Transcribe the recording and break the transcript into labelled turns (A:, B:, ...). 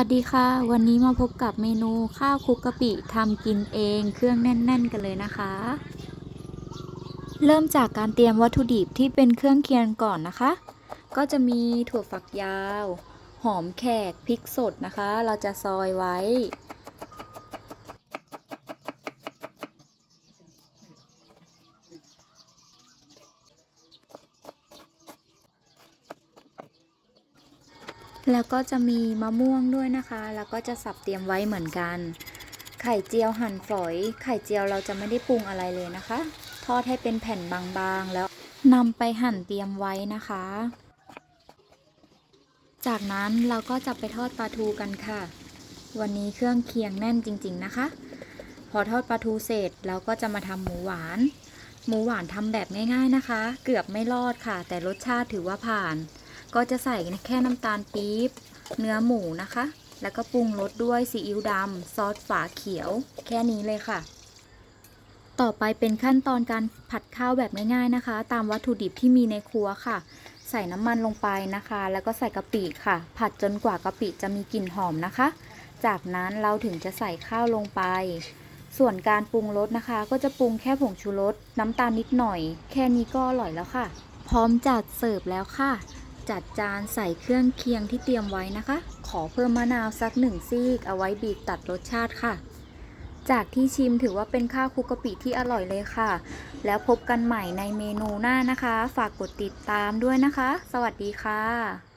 A: วัสดีค่ะ วันนี้มาพบกับเมนูข้าวคลุกกะปิทำกินเอง เครื่องแน่น ๆ กันเลยนะคะ เริ่มจากการเตรียมวัตถุดิบที่เป็นเครื่องเคียงก่อนนะคะ ก็จะมีถั่วฝักยาว หอมแขกพริกสดนะคะ เราจะซอยไว้ แล้วก็จะมีมะม่วงด้วยนะคะ แล้วก็จะสับเตรียมไว้เหมือนกัน ไข่เจียวหั่นฝอย ไข่เจียวเราจะไม่ได้ปรุงอะไรเลยนะคะ ทอดให้เป็นแผ่นบางๆ แล้วนำไปหั่นเตรียมไว้นะคะ จากนั้นเราก็จะไปทอดปลาทูกันค่ะ วันนี้เครื่องเคียงแน่นจริง ๆนะคะ พอทอดปลาทูเสร็จเราก็จะมาทำหมูหวานหมูหวานทำแบบง่ายๆนะคะ เกือบไม่รอดค่ะ แต่รสชาติถือว่าผ่าน ก็จะใส่แค่น้ำตาลปี๊บ เนื้อหมูนะคะ แล้วก็ปรุงรสด้วยซีอิ๊วดำซอสฝาเขียว แค่นี้เลยค่ะ ต่อไปเป็นขั้นตอนการผัดข้าวแบบง่ายๆนะคะ ตามวัตถุดิบที่มีในครัวค่ะ ใส่น้ำมันลงไปนะคะ แล้วก็ใส่กะปิค่ะ ผัดจนกว่ากะปิจะมีกลิ่นหอมนะคะ จากนั้นเราถึงจะใส่ข้าวลงไปส่วนการปรุงรสนะคะ ก็จะปรุงแค่ผงชูรสน้ำตาลนิดหน่อย แค่นี้ก็อร่อยแล้วค่ะ พร้อมจัดเสิร์ฟแล้วค่ะ จัดจานใส่เครื่องเคียงที่เตรียมไว้นะคะ ขอเพิ่มมะนาวสักหนึ่งซีก เอาไว้บีบตัดรสชาติค่ะ จากที่ชิมถือว่าเป็นข้าวคุกกะปิที่อร่อยเลยค่ะ แล้วพบกันใหม่ในเมนูหน้านะคะ ฝากกดติดตามด้วยนะคะ สวัสดีค่ะ